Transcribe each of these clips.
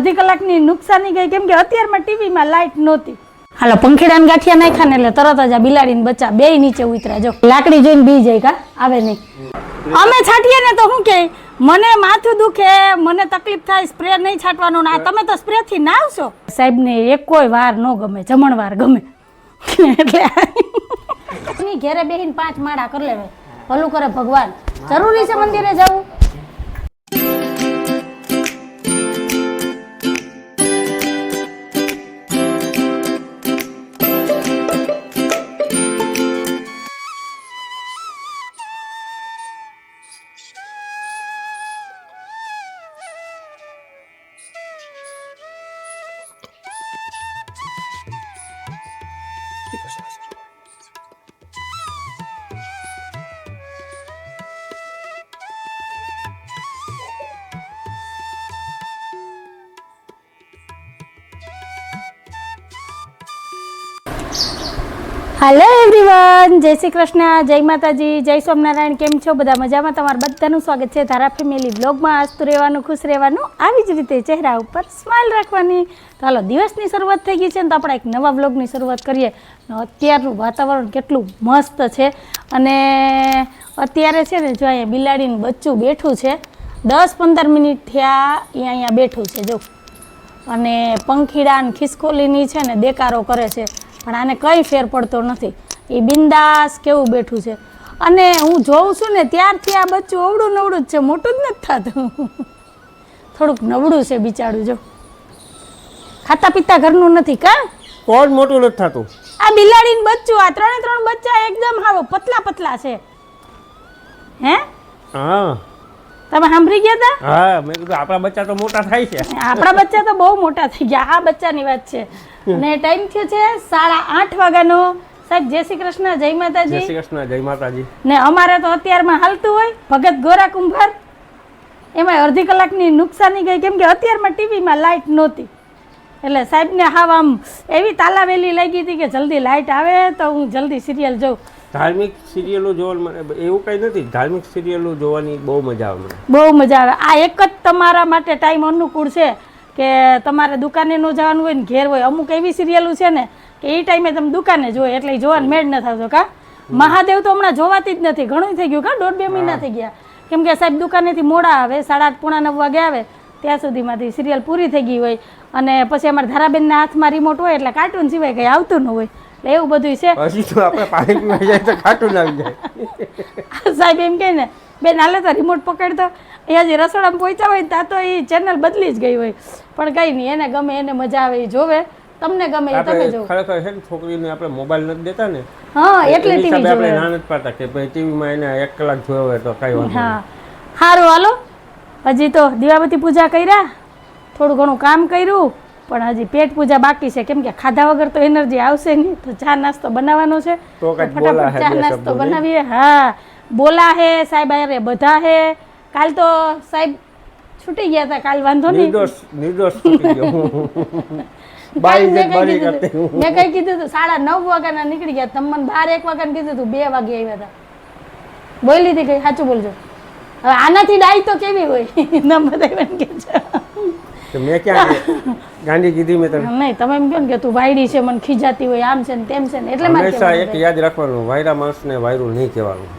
અડધી કલાકની નુકસાની ગઈ. કેમ કે અત્યારમાં ટીવીમાં લાઇટ નહોતી. હાલો પંખીડાને ગાંઠિયા નાખ્યા ને એટલે તરત જ આ બિલાડીને બચ્ચા બે નીચે ઉતરા જો લાકડી જોઈને બી જાય કા? આવે નહીં. અમે છાંટીએ ને તો શું કે મને માથું દુખે મને તકલીફ થાય સ્પ્રે નહીં છાંટવાનો ના તમે તો સ્પ્રે થી ના આવશો. સાહેબને એક કોઈ વાર ન ગમે જમણવાર ગમે. એટલે ઘેરે બેહીને પાંચ માળા કરી લેવાય. ભલું કરે ભગવાન. જરૂરી છે મંદિરે જવું? હેલો એવરીવન જય શ્રી કૃષ્ણ, જય માતાજી, જય સ્વામિનારાયણ, કેમ છો? બધા મજામાં? તમારું બધાનું સ્વાગત છે ધારા ફેમિલી બ્લોગમાં હસતું રહેવાનું, ખુશ રહેવાનું, આવી જ રીતે ચહેરા ઉપર સ્માઇલ રાખવાની. ચાલો દિવસની શરૂઆત થઈ ગઈ છે ને તો આપણે એક નવા બ્લોગની શરૂઆત કરીએ. અત્યારનું વાતાવરણ કેટલું મસ્ત છે. અને અત્યારે છે ને જો અહીંયા બિલાડીનું બચ્ચું બેઠું છે, દસ પંદર મિનિટ થયા એ અહીંયા બેઠું છે, જો. અને પંખીડા ને ખિસકોલીની છે ને દેકારો કરે છે. પણ આને કંઈ ફેર પડતો નથી. એ બિંદાસ કેવું બેઠું છે. અને હું જોઉં છું ને ત્યારથી આ બચ્ચું અવડું નવડું જ છે મોટું જ નથી થતું. થોડુંક નવડું છે બિચારું જો. ખાતા પીતા ઘરનું નથી કા? કોણ મોટું નથી થતું? આ બિલાડીનું બચ્ચું આ ત્રણે ત્રણ બચ્ચા એકદમ હાવ પતલા પતલા છે. હે? હા. તમે સાંભળી ગયા હતા હા મેં કીધું આપણા બચ્ચા તો મોટા થાય છે. આપણા બચ્ચા તો બહુ મોટા થઈ ગયા આ બચ્ચાની વાત છે. અને ટાઈમ થયો છે સાડા આઠ વાગ્યાનો. સાહેબ જય શ્રી કૃષ્ણ જય જય શ્રી કૃષ્ણ જય માતાજી. ને અમારે તો અત્યારમાં હાલતું હોય ભગત ગોરા કુંભાર. એમાં અડધી કલાકની નુકસાની ગઈ કેમ કે અત્યારમાં ટીવીમાં લાઇટ નહોતી. એટલે સાહેબને હાવ આમ એવી તાલાવેલી લાગી હતી કે જલ્દી લાઇટ આવે તો હું જલ્દી સિરિયલ જોઉં. ધાર્મિક સિરિયલો જોવાનું મને એવું કંઈ નથી. ધાર્મિક સિરિયલો જોવાની બહુ મજા આવે મને. બહુ મજા આવે. આ એક જ તમારા માટે ટાઈમ અનુકૂળ છે કે તમારે દુકાને ન જવાનું હોય ને ઘેર હોય. અમુક એવી સિરિયલો છે ને કે એ ટાઈમે તમે દુકાને જોઈ એટલે જોવાનું મેળ ન થતો કા? મહાદેવ તો હમણાં જોવાતી જ નથી. ઘણું થઈ ગયું કા? દોઢ બે મહિના થઈ ગયા. કેમ કે સાહેબ દુકાનેથી મોડા આવે સાડા આઠ પોણા નવ વાગે આવે ત્યાં સુધીમાંથી સિરિયલ પૂરી થઈ ગઈ હોય. અને પછી અમારા ધારાબેનના હાથમાં રિમોટ હોય એટલે કાર્ટૂન સિવાય કંઈ આવતું ન હોય. એવું બધું છે? હજી તો આપણે પાણી પીવા જાય તો ખાટું આવી જાય. સાહેબ એમ કે ને બેન હાલે તો રિમોટ પકડતો. અહીંયા જે રસોડામાં પહોંચ્યા હોય ત્યાં તો એ ચેનલ બદલી જ ગઈ હોય. પણ કંઈ નહીં એને ગમે એને મજા આવે એ જોવે. તમને ગમે એ તમે જોવો. ખરેખર છે ને છોકરીને આપણે મોબાઈલ નથી દેતા ને હા એટલે ટીવી જોવે આપણે ના નથી પાડતા કે ભાઈ ટીવીમાં એને એક કલાક જોયો હોય તો કઈ વાંધો હા. સારું હાલો. હજી તો દિવાબતી પૂજા કર્યા. થોડું ઘણું કામ કર્યું. પણ હજી પેટ પૂજા બાકી છે. કેમ કે ખાધા વગર તો એનર્જી આવશે નહીં. તો ચા નાસ્તો બનાવવાનો છે. તો ફટાફટ ચા નાસ્તો બનાવીએ. હા. બોલા હે સાહેબ અરે બધા હે. કાલ તો સાહેબ છૂટી ગયા હતા. કાલ વાંધો નહીં. નિર્દોષ નિર્દોષ છૂટી ગયો. મેં કઈ કીધું હતું? સાડા નવ વાગ્યાના નીકળી ગયા તમે મને બાર એક વાગ્યાને કીધું હતું. બે વાગે આવ્યા હતા. બોલી હતી કઈ? સાચું બોલજો. હવે આનાથી ડાય તો કેવી હોય? નંબર દેવાને કે છે. કે મેં ક્યાં ગાંધી કીધી મેં તમે નહીં તમે એમ કહો ને કે તું વાયડી છે મને ખીજાતી હોય આમ છે ને તેમ છે ને એટલે હંમેશા એક યાદ રાખવાનું વાયરા માણસને વાયરું નહીં કહેવાનું.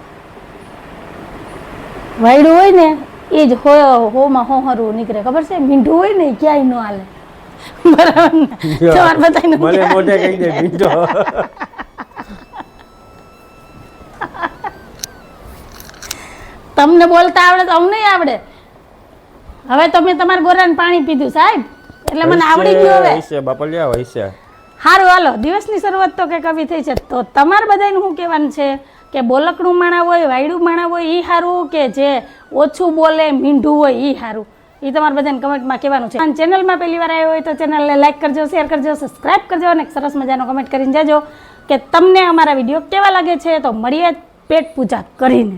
વાયડું હોય ને એ જ હો હોમાં હોહરું નીકળે. ખબર છે? મીંઢું હોય ને ક્યાંય ન હાલે. બરાબર તમારે મને મોઢે કહી દે મીંઢો. તમને બોલતા આવડે તો અમને આવડે. હવે તમે તમારા ગોરાને પાણી પીધું સાહેબ. એટલે મને આવડી ગયું હવે. હૈસે બાપલિયા હૈસે હારું હાલો. દિવસની શરૂઆત તો કે કવિ થઈ છે. તો તમારે બધાને શું કહેવાનું છે? કે બોલકડું માણા હોય વાયડું માણા હોય એ સારું કે જે ઓછું બોલે મીંઢું હોય એ સારું એ તમારે બધાને કમેન્ટમાં કહેવાનું છે. અને ચેનલમાં પહેલી વાર આવ્યો હોય તો ચેનલને લાઈક કરજો શેર કરજો સબસ્ક્રાઈબ કરજો અને સરસ મજાનો કમેન્ટ કરીને જજો કે તમને અમારા વીડિયો કેવા લાગે છે? તો મળીએ પેટ પૂજા કરીને.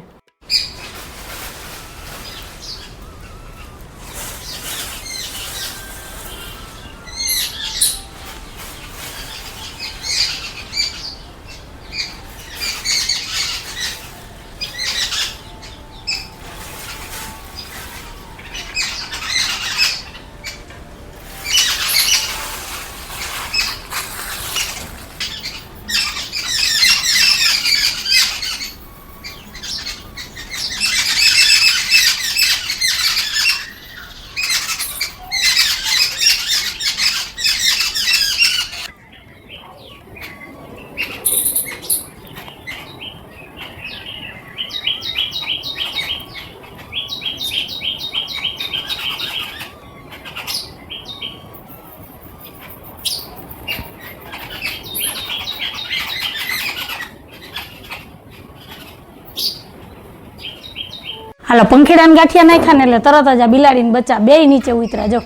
હાલો પંખીડાને ગાંઠિયા નાખ્યા ને એટલે તરત જ આ બિલાડીને બચ્ચા બે નીચે ઉતર્યા જો.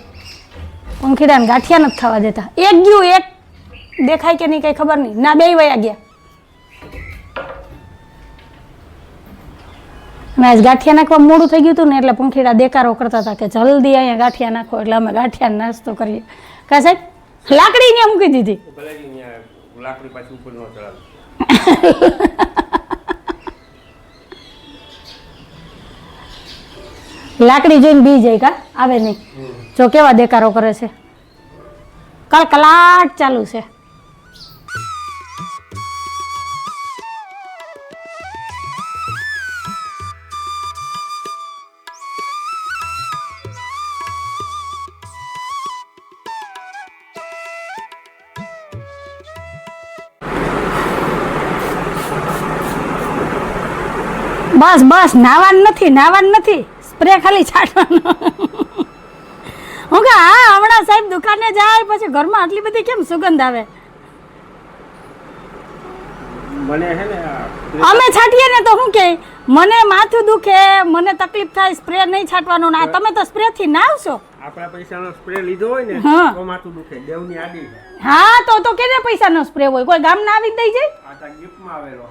પંખીડાને ગાંઠિયા નથી થવા દેતા. એક ગયું એક દેખાય કે નહીં કઈ ખબર નહીં. ના બે વયા ગયા. અને આજ ગાંઠિયા નાખવા મોડું થઈ ગયું હતું ને એટલે પંખીડા દેકારો કરતા હતા કે જલ્દી અહીંયા ગાંઠિયા નાખો એટલે અમે ગાંઠિયા નાસ્તો કરીએ. કા સાહેબ? લાકડી ત્યાં મૂકી દીધી. લાકડી પાછી ઉપર ન ચડાવે. લાકડી જોઈને બી જાય કા? આવે નહીં. જો કેવા દેકારો કરે છે. કલકલાટ ચાલુ છે. બસ બસ નાવાનું નથી નાવાનું નથી. સ્પ્રે ખાલી છાંટવાનો. હું કે હા હમણાં સાહેબ દુકાને જાય પછી ઘરમાં આટલી બધી કેમ સુગંધ આવે? હે ને અમે છાંટીએ ને તો શું કે મને માથું દુખે મને તકલીફ થાય સ્પ્રે નહીં છાંટવાનો. ના તમે તો સ્પ્રે થી નાવશો આપણા પૈસાનો સ્પ્રે લીધો હોય ને હા. તો માથું દુખે દેવની આડી હા તો તો કેને પૈસાનો સ્પ્રે હોય? કોઈ ગામના આવી જ દઈ જાય? આ તો ગિફ્ટમાં આવેલો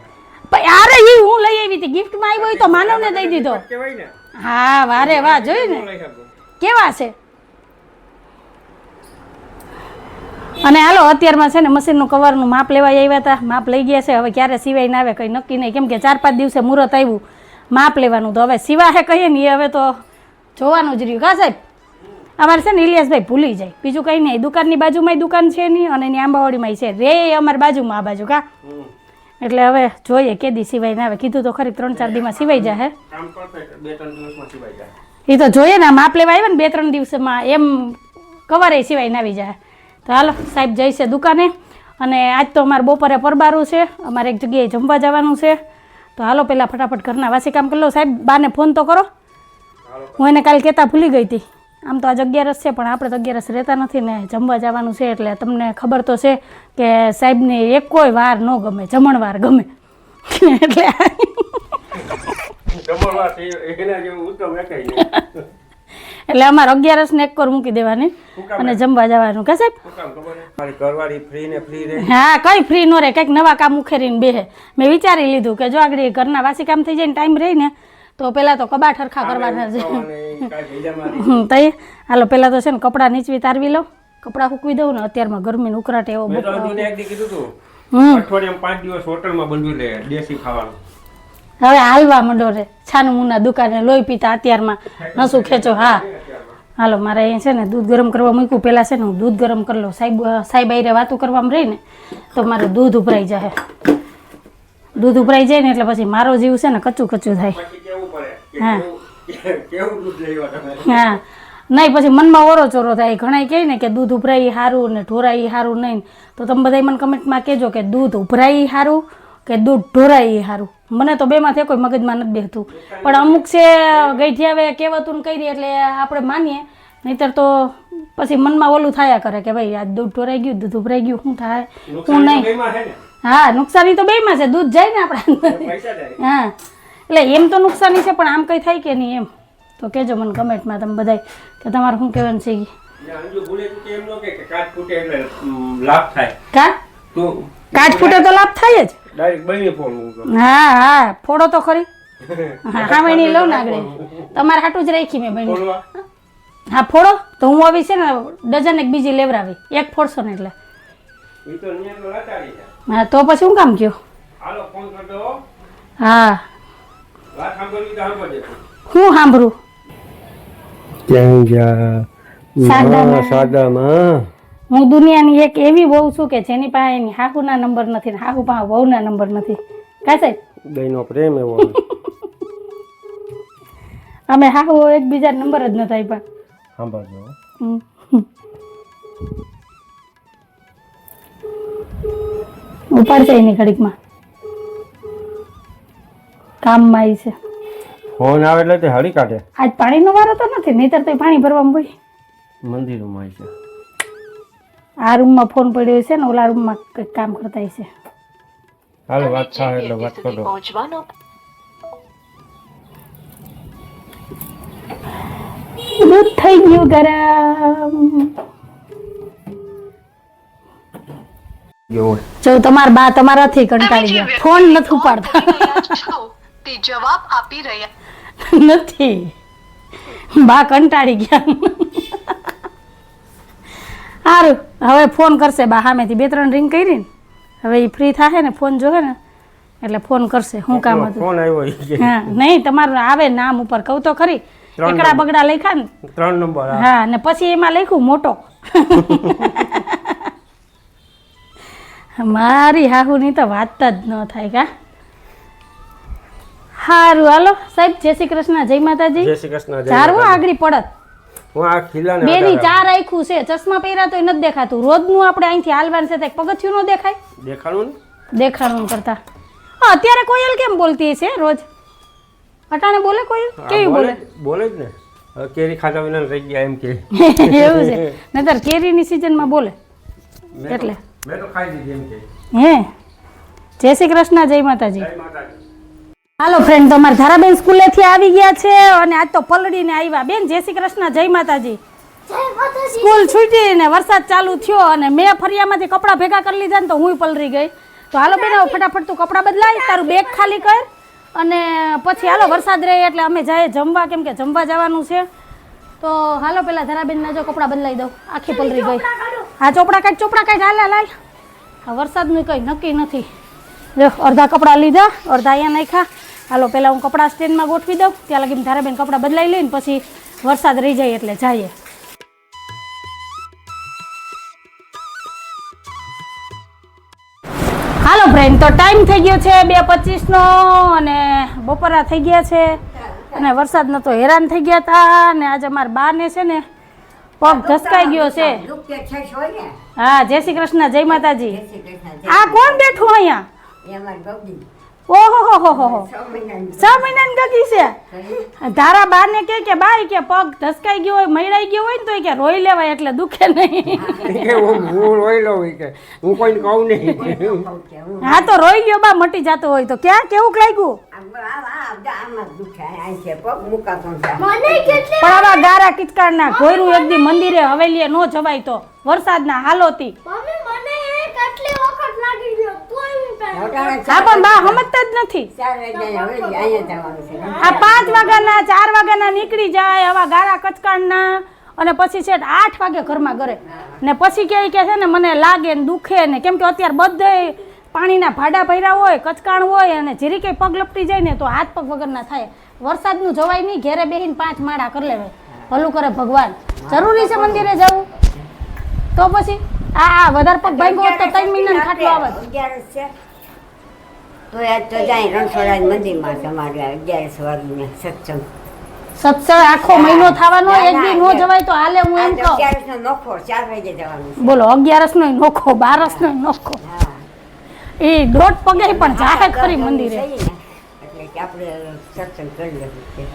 અરે ઈ હું લઈ આવી હતી ગિફ્ટમાં આવ્યો હોય તો માનવને દઈ દીધો. કહેવાય ને હા વારે વાહ જોયું ને? કેવા છે? અને હાલો અત્યારમાં છે ને મશીનનું કવરનું માપ લેવા આવ્યા હતા માપ લઈ ગયા છે. હવે ક્યારે સિવાય ના આવે કંઈ નક્કી નહીં. કેમ કે ચાર પાંચ દિવસે મુહૂર્ત આવ્યું. માપ લેવાનું તો હવે સિવાય કહીએ ને એ હવે તો જોવાનું જ રહ્યું. કા સાહેબ? અમારે છે ને ઇલિયાસભાઈ ભૂલી જાય. બીજું કંઈ નહીં. દુકાનની બાજુમાંય દુકાન છે નહીં અને એની આંબાવાડીમાંય છે. રે અમારી બાજુમાં આ બાજુ કા. એટલે હવે જોઈએ કેદી સિવાય ના આવે. કીધું તો ખરી ત્રણ ચાર દીમાં સિવાય દિવસમાં સિવાઈ જાય. એ તો જોઈએ ને માપ લેવા આવ્યા ને બે ત્રણ દિવસમાં એમ કવરે સિવાય ના આવી જાય. તો હાલો સાહેબ જઈશે દુકાને. અને આજ તો અમારે બપોરે પરબારું છે અમારે એક જગ્યાએ જમવા જવાનું છે. તો હાલો પહેલાં ફટાફટ ઘરના વાસી કામ કરી લો. સાહેબ બાને ફોન તો કરો. હું એને કાલે કહેતા ભૂલી ગઈ હતી. આમ તો આજ અગિયારસ છે પણ આપણે તો અગિયારસ રહેતા નથી ને જમવા જવાનું છે એટલે તમને ખબર તો છે કે સાહેબને એક કોઈ વાર ન ગમે જમણવાર ગમે. એટલે એકેય એટલે અમારે અગિયારસને એક કોર મૂકી દેવાની અને જમવા જવાનું કે સાહેબ? ને હા કઈ ફ્રી નો રહે કંઈક નવા કામ ઉખેરીને બેહે. મેં વિચારી લીધું કે જો આગળ ઘરના વાસી કામ થઈ જાય ને ટાઈમ રહી ને તો પહેલાં તો કબાટ હરખા કરવાના છે. તઈ. હાલો પહેલાં તો છે ને કપડાં નીચવી તારવી લઉં. કપડાં સૂકવી દઉં ને અત્યારમાં ગરમીનો ઉકરાટ એવો લે હવે હાલવા મંડો રે. છાનું મુના દુકાને લોહી પીતા અત્યારમાં. નસું ખેંચો હા. હાલો મારે અહીંયા છે ને દૂધ ગરમ કરવા મૂક્યું. પહેલાં છે ને હું દૂધ ગરમ કરી લઉં. સાહેબ સાહેબ આઈરે વાતું કરવામાં રહી ને તો મારું દૂધ ઉભરાઈ જાય દૂધ ઉભરાઈ જાય ને એટલે પછી મારો જીવ છે ને કચું કચું થાય. હા. નહીં પછી મનમાં ઓરો ચોરો થાય ઘણા કહે ને કે દૂધ ઉભરાય સારું ને ઢોરાઈ સારું નહીં. તો તમે બધા મને કમેન્ટમાં કહેજો કે દૂધ ઉભરાય સારું કે દૂધ ઢોરાઈ સારું. મને તો બેમાંથી કોઈ મગજમાં નથી બેસતું પણ અમુક છે ગઈઠિયાવે કહેવાતું ને કરી એટલે આપણે માનીએ. નહીતર તો પછી મનમાં ઓલું થયા કરે કે ભાઈ આજ દૂધ ઢોરાઈ ગયું દૂધ ઉભરાઈ ગયું શું થાય? શું નહીં. હા નુકસાની તો બેમાં છે. દૂધ જાય ને આપણા. હા. એટલે એમ તો નુકસાની છે પણ આમ કંઈ થાય કે નહીં એમ? તો કહેજો મને કમેન્ટમાં તમે બધાય કે તમારે શું કહેવાનું છે ઈ. ને અંજુ ભૂલે ચૂકે એમ ન કહે કે કાચ ફૂટે તું લાભ થાય જ. હા હા ફોડો તો ખરી. હા બહેની લઉં ને આગળ. તમારે હાટું જ રાખી મેં બહેની હા ફોડો. તો હું આવી છે ને ડઝન એક બીજી લેવડાવી એક ફોડશો ને એટલે. હા તો પછી હું કામ કયો? હા. હું સાંભળું? સાદામાં. હું દુનિયાની એક એવી વહુ છું કે જેની પાસે એની હાહુના નંબર નથી ને હાહુ પાસે વહુના નંબર નથી. કા સાહેબ? બેનો પ્રેમ એવો અમે હાહુ એકબીજા નંબર જ નથી આપ્યા. સાંભળજો. ઉપાડશે એની ઘડીકમાં. કામમાં આવી છે. ફોન આવે એટલે તે હળી કાઢે. આજ પાણીનો વારો તો નથી નહીતર તો પાણી ભરવામાં હોય. મંદિરોમાં છે. આ રૂમમાં ફોન પડ્યો છે ને ઓલા રૂમમાં કંઈક કામ કરતા છે. હાલો વાત થાય એટલે વાત કરો. પહોંચવાનો દૂધ થઈ ગયું ગરમ. જો તમારા બા તમારાથી કંટાળી ગયા. ફોન નથી ઉપાડતા. તે જવાબ આપી રહ્યા. નથી. બા કંટાળી ગયા. સારું હવે ફોન કરશે બા સામેથી. બે ત્રણ રિંગ કરી ને. હવે એ ફ્રી થાય ને ફોન જોવે ને. એટલે ફોન કરશે હું કામ હતું. ફોન આવ્યો હા નહીં તમારું આવે નામ ઉપર કહું તો ખરી. એકડા બગડા લખ્યા ને. ત્રણ નંબર હા. હા ને પછી એમાં લખ્યું મોટો. મારી હાહુની તો વાત જ ન થાય કા? સારું હાલો. સાહેબ જય શ્રી કૃષ્ણ જય માતાજી. જય શ્રી કૃષ્ણ ચારવો માતાજી. પડત. હું આ ખીલાને બે ની ચાર આખું છે ચશ્મા પહેર્યા તો નથી દેખાતું. રોજનું આપણે અહીંથી હાલવાનું છે તો પગથિયું ન દેખાય. દેખાડું દેખાડું કરતા. હા અત્યારે કોયલ કેમ બોલતી છે રોજ? અટાણે બોલે કોયલ? કેવી બોલે બોલે? જ ને. કેરી ખાધા વિના રહી ગયા એમ કે. એવું છે. નતર કેરીની સિઝનમાં બોલે. એટલે. મેં તો ખાઈ દીધી એમ કે. હે? જય શ્રી કૃષ્ણ જય માતાજી. જય માતાજી. હાલો ફ્રેન્ડ તો અમારા ધારાબેન સ્કૂલેથી આવી ગયા છે અને આજ તો પલડીને આવ્યા. બેન જય શ્રી કૃષ્ણ જય માતાજી. સ્કૂલ છૂટી ને વરસાદ ચાલુ થયો અને મેં ફરિયામાંથી કપડાં ભેગા કરી લીધા ને તો હું પલરી ગઈ. તો હાલો બેન ફટાફટ તું કપડાં બદલાય તારું બેગ ખાલી કર અને પછી હાલો વરસાદ રહે એટલે અમે જાય જમવા કેમ કે જમવા જવાનું છે. તો હાલો પેલા ધારાબેનના જો કપડાં બદલાઈ દઉં. આખી પલરી ગઈ. હા ચોપડા કાઢ ચોપડા કાઢ. હાલ હાલ વરસાદનું કંઈ નક્કી નથી. જો અડધા કપડાં લીધા અડધા અહીંયા નાખ્યા. હાલો પહેલાં હું કપડાં સ્ટેન્ડમાં ગોઠવી દઉં ત્યાં લગી ધારાબેન કપડાં બદલાઈ લઈને પછી વરસાદ રહી જાય એટલે જઈએ. હાલો ફ્રેન્ડ તો ટાઈમ થઈ ગયો છે બે પચીસનો અને બપોરા થઈ ગયા છે અને વરસાદનો તો હેરાન થઈ ગયા હતા અને આજે અમારા બાને છે ને પગ ધસકાઈ ગયો છે. હા જય શ્રી કૃષ્ણ જય માતાજી. આ કોણ બેઠું અહીંયા? ધારા બા ને કે બાઈ કે પગ ધસકાઈ ગયો હોય મૈડાઈ ગયો હોય ને તો કે રોઈ લેવાય એટલે દુખે નહીં. હું. રોઈ લઉં કે હું કોઈને કહું નહીં. હું તો રોઈ ગયો બા મટી જતો હોય તો. ક્યાં કેવું લાગ્યું? પણ આવા ગારા કિચકાળના ઘોયરું એક દી મંદિરે હવેલીએ નો જવાય તો. વરસાદના હાલોતી મમ્મી મને એક આટલી વખત લાગી ગયો તોય હું હા પણ બા સમજતા જ નથી. હવે આ પાંચ વાગ્યાના ચાર વાગ્યાના નીકળી જાય આવા ગારા કચકાણના. અને પછી છે આઠ વાગે ઘરમાં ઘરે. ને પછી કહે કે છે ને મને લાગે ને દુખે ને કેમ કે અત્યારે બધે પાણીના ભાડા ભર્યા હોય કચકાણ હોય અને જીરી કંઈ પગ લપટી જાય ને તો હાથ પગ વગરના થાય. વરસાદનું જવાય નહીં ઘેરે બેહીને પાંચ માળા કરી લેવાય. ભલું કરે ભગવાન. જરૂરી છે મંદિરે જવું? તો પછી આ વધારે પગ ભાઈ તો ત્રણ મહિના ખાટલો આવે. છે. તો આજ તો જાય રણછોડા મંદિરમાં છે અગિયારસ વાગીને સત્સંગ. સત્સંગ આખો મહિનો થવાનો એક દી નો જવાય તો હાલે હું એમ કહું. અગિયારસ નો નોખો ચાર વાગે જવાનું બોલો અગિયારસ નો નોખો બારસ નો નોખો. એ દોઢ પગે પણ જાહે ખરી મંદિરે.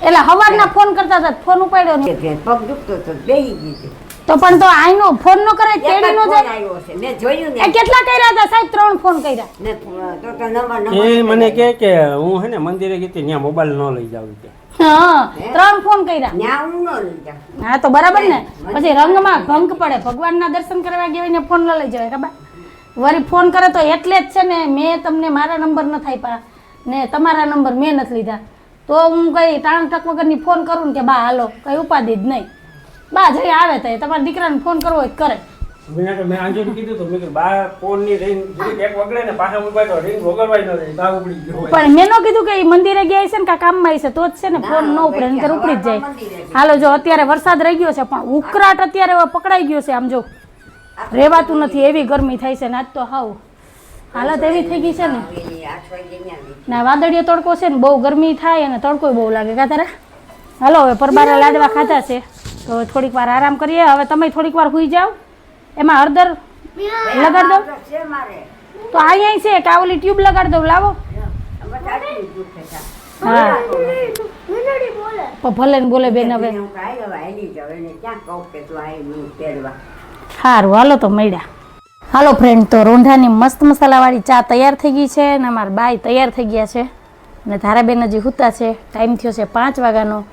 એટલે હવારના ફોન કરતા હતા ફોન ઉપાડ્યો પગ દુખતો તો બેહી ગઈ તો પણ તો આઈનો ફોન નો કરે કેડી નો જાય. આવ્યો છે. મેં જોયું ને. કેટલા કર્યા હતા સાહેબ? ત્રણ ફોન કર્યા. ને તો તો નંબર એ મને કે કે હું હે ને મંદિરે ગઈ હતી ત્યાં મોબાઈલ ન લઈ જાવ કે. હા ત્રણ ફોન કર્યા. ન્યા હું ન લઈ જાવ હા તો બરાબર ને? પછી રંગમાં ભંગ પડે. ભગવાનના દર્શન કરવા ગયા ને ફોન ન લઈ જવાય ખબર? વરી ફોન કરે તો એટલે જ છે ને મેં તમને મારા નંબર ન આપ્યા ને તમારા નંબર મેં નથી લીધા. તો હું કઈ તાણ ટક વગરની ફોન કરું ને કે બા હાલો. કઈ ઉપાધિ જ નહીં. બા જઈ આવે તો તમારા દીકરાને ફોન કરવો હોય કરે. મેં તો મેં આંજોને કીધું તો મેં કીધું બા ફોનની રિંગ જરીક એક વગડે ને પાછા ઉપાડ્યો રિંગ વગરવાય ન રહી તાવ ઉપડી ગયો પણ મેં ન કીધું કે ઈ મંદિરે ગયા છે ને કાં કામમાં છે તો જ છે ને ફોન ન ઉપડે નહીંતર ઉપડી જ જાય. હાલો જો અત્યારે વરસાદ રહી ગયો છે પણ ઉકરાટ અત્યારે પકડાઈ ગયો છે આમ જો. રેવાતું નથી એવી ગરમી થાય છે ને આજ તો હાવ. હાલત એવી થઈ ગઈ છે ને. ના વાદળીયો તડકો છે ને બહુ ગરમી થાય અને તડકો બહુ લાગે કા તારે હાલો હવે પરબારા લાડવા ખાધા છે. તો થોડીક વાર આરામ કરીએ. હવે તમે થોડીક વાર સુઈ જાઓ. એમાં હળદર લગાડ દો. તો તો અહીંયા છે કે ઓલી ટ્યુબ લગાડ દઉં. લાવો. હા. બોલે ભલે ને બોલે બેન હવે. તું. સારું હાલો તો મળ્યા. હાલો ફ્રેન્ડ તો રોંઢાની મસ્ત મસાલાવાળી ચા તૈયાર થઈ ગઈ છે અને અમારા બાઈ તૈયાર થઈ ગયા છે અને ધારાબેન હજી હુતા છે. ટાઈમ થયો છે પાંચ વાગ્યાનો.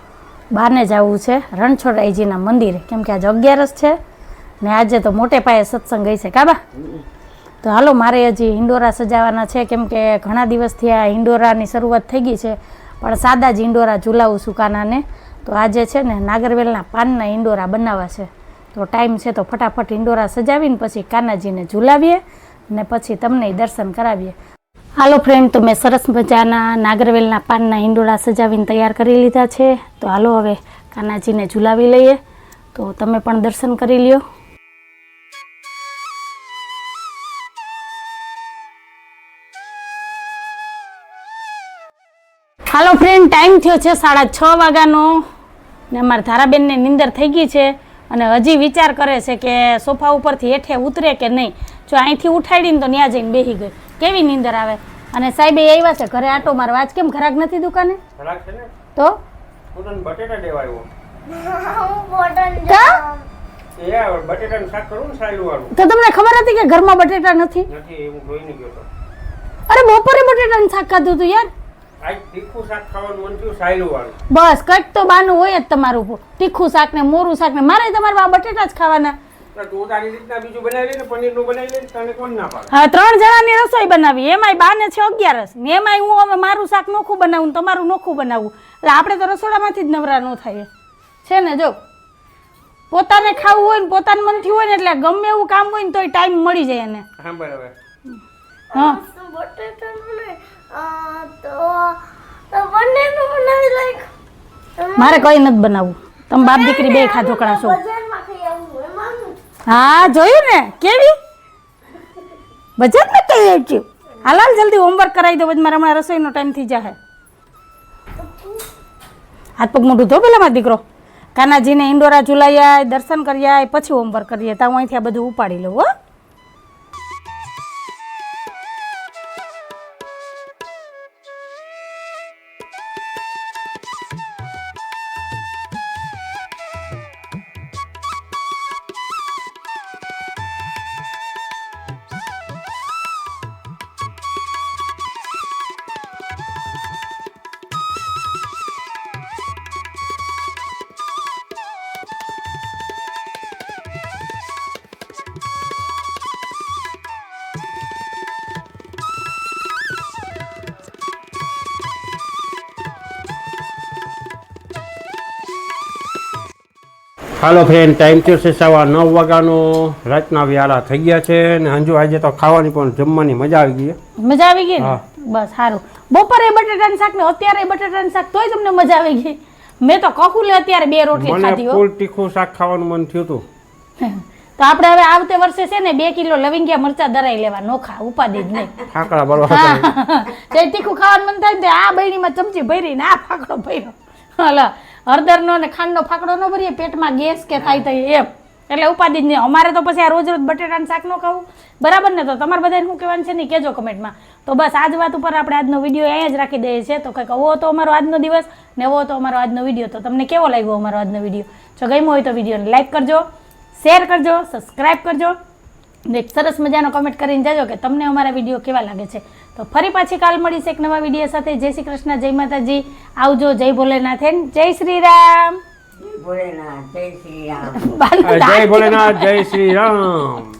બહારને જવું છે. રણછોડરાયજીના મંદિરે. કેમ કે આજે અગિયારસ છે ને આજે તો મોટે પાયે સત્સંગ ગઈ છે કાબા તો હાલો, મારે હજી હિંડોરા સજાવવાના છે. કેમ કે ઘણા દિવસથી આ હિંડોરાની શરૂઆત થઈ ગઈ છે, પણ સાદા જ હિંડોરા ઝુલાવું સુકાનાને કાનાને. તો આજે છે ને નાગરવેલના પાનના હિંડોરા બનાવવા છે. તો ટાઈમ છે તો ફટાફટ હિંડોરા સજાવીને પછી કાનાજીને ઝુલાવીએ ને પછી તમને દર્શન કરાવીએ. હાલો ફ્રેન્ડ તો મેં સરસ મજાના નાગરવેલના પાનના હિંડોળા સજાવીને તૈયાર કરી લીધા છે. તો હાલો હવે કાનાજીને ઝુલાવી લઈએ. તો તમે પણ દર્શન કરી લ્યો. હાલો ફ્રેન્ડ ટાઈમ થયો છે સાડા છ વાગ્યાનો. ને અમારા ધારાબેનને નિંદર થઈ ગઈ છે. અને હજી વિચાર કરે છે કે સોફા ઉપરથી હેઠે ઉતરે કે નહીં. જો અહીંથી ઉઠાડીને તો ત્યાં જઈને બેસી ગઈ. કેવી નીંદર આવે? અને સાહેબ એ આવ્યા છે ઘરે આટો મારવા. આજ કેમ ખરાક નથી દુકાને? ખરાબ છે ને? તો? બટેટા દેવા આવ્યો. હું બોટન કા? એ આ બટેટાનું શાક કરું ને સાયલું વાળું. તો તમને ખબર હતી કે ઘરમાં બટેટા નથી? નથી એ હું જોઈને ગયો તો. અરે બપોરે બટેટાનું શાક ખાધું હતું યાર. આજ તીખું શાક ખાવાનું મન થયું સાયલું વાળું. બસ કંઈક તો બાનું હોય જ તમારું તીખું શાક ને મોરું શાક ને મારે તમારે આ બટેટા જ ખાવાના. તો તું તારી રીતના બીજું બનાવી લે ને પનીરનું બનાવી લે ને તને કોણ ના પાડે? હવે ત્રણ જણાની રસોઈ બનાવી. એમાંય બાને છે અગિયારસ. ને એમાંય હું હવે મારું શાક નોખું બનાવું ને તમારું નોખું બનાવું. એટલે આપણે તો રસોડામાંથી જ નવરા ન થાય છે ને જો. પોતાને ખાવું હોય ને પોતાનું મનથી હોય ને એટલે ગમે એવું કામ હોય ને તોય ટાઈમ મળી જાય એને. હા બરાબર. હા. મારે કઈ નથી બનાવવું. તમે બાપ દીકરી બે ઢોકળા છો બજારમાં ખાઈ આવું એમાં હું, જોયું ને? કેવી? બજાર ને કઈ આવ્યું હાલ હાલ, જલ્દી હોમવર્ક કરાવી દો, પછી મારે હમણાં રસોઈનો ટાઈમ થઈ જાય હાથ પગ મોઢું ધો પેલા મારો દીકરો. કાનાજીને ઇન્ડોરા ઝુલાયા દર્શન કર્યા પછી હોમવર્ક કરીએ તો હું અહીંથી આ બધું ઉપાડી લઉં હો. હાલો ફ્રેન્ડ ટાઈમ થયો છે સવા નવ વાગ્યાનો. રાતના વ્યારા થઈ ગયા છે અને હંજુ આજે તો ખાવાની પણ જમવાની મજા આવી ગઈ મજા આવી ગઈ બસ સારું. બપોરે બટેટાનું શાક ને અત્યારે બટેટાનું શાક તોય તમને મજા આવી ગઈ. મેં તો કકુલે અત્યારે બે રોટલી ખાધી ફૂલ તીખું શાક ખાવાનું મન થયું હતું. તો આપણે હવે આવતે વર્ષે છે ને બે કિલો લવિંગિયા મરચા દરાઈ લેવા. નોખા ઉપાદી જ નહીં. ફાકડા બરવા તે તીખું ખાવાનું મન થાય ને આ બૈણીમાં ચમચી ભરી ને આ ફાકડો ભર્યો. હલા. હળદરનો ને ખાંડનો ફાકડો ન ભરીએ, પેટમાં ગેસ કે થાય તો એમ. એટલે ઉપાધિ જ નહીં. અમારે તો પછી આ રોજ રોજ બટેટાનું શાક ન ખાવું. બરાબર ને? તો તમારે બધાને શું કહેવાનું છે ને કહેજો કમેન્ટમાં. તો બસ આજ વાત ઉપર આપણે આજનો વીડિયો અહીંયા જ રાખી દઈએ છીએ. તો કંઈક ઓવો તો અમારો આજનો દિવસ ને ઓવો તો અમારો આજનો વીડિયો. તો તમને કેવો લાગ્યો અમારો આજનો વીડિયો? જો ગમ્યો હોય તો વિડીયોને લાઈક કરજો, શેર કરજો, સબસ્ક્રાઈબ કરજો. ને એક સરસ મજાનો કમેન્ટ કરીને જાજો કે તમને અમારા વીડિયો કેવા લાગે છે. તો ફરી પાછી કાલ મળીશ એક નવા વીડિયો સાથે. જય શ્રી કૃષ્ણ જય માતાજી. આવજો જય ભોલેનાથ એન જય શ્રી રામ. ભોલેનાથ જય શ્રી રામ. જય ભોલેનાથ જય શ્રી રામ.